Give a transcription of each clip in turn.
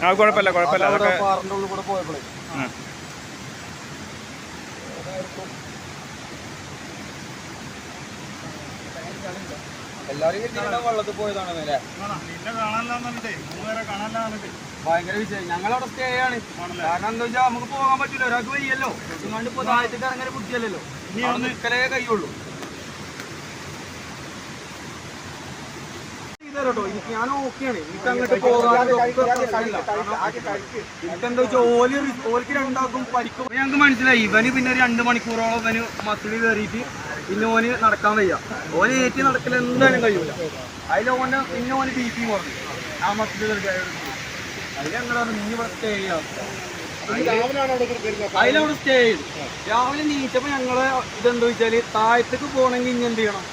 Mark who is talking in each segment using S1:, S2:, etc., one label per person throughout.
S1: ആ കുഴപ്പമില്ല കുഴപ്പമില്ല. അതൊക്കെ
S2: പാറിന്റെ ഉള്ളിൽ കൂടെ പോയപ്പോഴേ
S1: ഉം.
S2: എല്ലാരും കിട്ടിയിട്ട് വെള്ളത്തിൽ പോയതാണ് അല്ലേ? ഭയങ്കര വിജയം. ഞങ്ങളവിടെ സ്റ്റേ ആണ് കാരണം എന്താ വെച്ചാൽ നമുക്ക് പോകാൻ പറ്റില്ല. ഒരാൾക്ക് വയ്യല്ലോ. ഇങ്ങോട്ട് ഇപ്പൊ താഴത്തേക്ക് ഇറങ്ങാൻ കുട്ടിയല്ലോ നിൽക്കലേ കഴിയുള്ളൂ ഇതരട്ടോ എനിക്ക് ഞാൻ ഓക്കെയാണ്. എനിക്ക് അങ്ങോട്ട് പോകാനൊക്കെ എനിക്കെന്താ വെച്ചാൽ ഓൽ ഓൽക്ക് രണ്ടാക്കും പരിക്കും ഞങ്ങൾക്ക് മനസ്സിലായി. ഇവന് പിന്നെ രണ്ട് മണിക്കൂറോളം ഇവന് മസിൽ കയറിയിട്ട് പിന്നെ ഓന് നടക്കാൻ വയ്യ. ഓന് ഏറ്റി നടക്കൽ എന്തായാലും കഴിയൂല. അതിൽ ഓന്റെ പിന്നെ ഓന് ബി പി കുറഞ്ഞു. ആ മസിൽ അതിൽ ഞങ്ങളാണ് നീ സ്റ്റേ ചെയ്യാം. അതിലവിടെ സ്റ്റേ ചെയ്തു. രാവിലെ നീച്ചപ്പോ ഞങ്ങൾ ഇതെന്താ വെച്ചാൽ താഴത്തേക്ക് പോകണമെങ്കിൽ ഇനി എന്ത് ചെയ്യണം?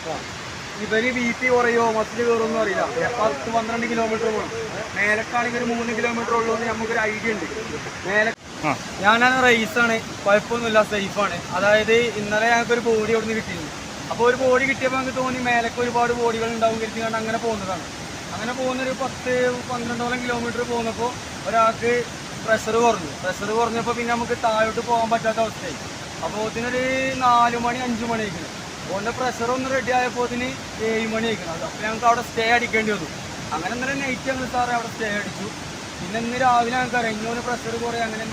S2: ഇവർ ബി പി കുറയോ മസിൽ കയറുമെന്ന് അറിയില്ല. പത്ത് പന്ത്രണ്ട് കിലോമീറ്റർ പോകണം മേലക്കാണെങ്കിൽ ഒരു മൂന്ന് കിലോമീറ്റർ ഉള്ളൂ എന്ന് നമുക്കൊരു ഐഡിയ ഉണ്ട്. മേലെ ഞാനാണ് റൈസാണ് കുഴപ്പമൊന്നുമില്ല സേഫാണ് അതായത് ഇന്നലെ ഞങ്ങൾക്ക് ഒരു ബോഡി അവിടെ നിന്ന് കിട്ടിയിരുന്നു. അപ്പോൾ ഒരു ബോഡി കിട്ടിയപ്പോൾ ഞങ്ങൾക്ക് തോന്നി മേലൊക്കെ ഒരുപാട് ബോഡികൾ ഉണ്ടാവും കരുതിയാണ് അങ്ങനെ പോകുന്നതാണ്. അങ്ങനെ പോകുന്ന ഒരു പത്ത് പന്ത്രണ്ടോളം കിലോമീറ്റർ പോകുന്നപ്പോൾ ഒരാൾക്ക് പ്രഷർ കുറഞ്ഞു. പ്രഷർ കുറഞ്ഞപ്പോൾ പിന്നെ നമുക്ക് താഴോട്ട് പോകാൻ പറ്റാത്ത അവസ്ഥയായി. അപ്പോൾ ഇതിനൊരു നാല് മണി അഞ്ച് മണി ആയിരിക്കണം ഓന്റെ പ്രഷർ ഒന്ന് റെഡി ആയപ്പോൾ ഇതിന് ഏഴ് മണി ആയിരിക്കണം അപ്പോൾ ഞങ്ങൾക്ക് അവിടെ സ്റ്റേ അടിക്കേണ്ടി വന്നു. അങ്ങനെ ഇന്നലെ നൈറ്റ് ഞങ്ങൾ സാറേ അവിടെ സ്റ്റേ അടിച്ചു. പിന്നെ ഇന്ന് രാവിലെ ഞങ്ങൾക്ക് അറിയാം. ഇന്നോന് പ്രഷർ കുറേ അങ്ങനെ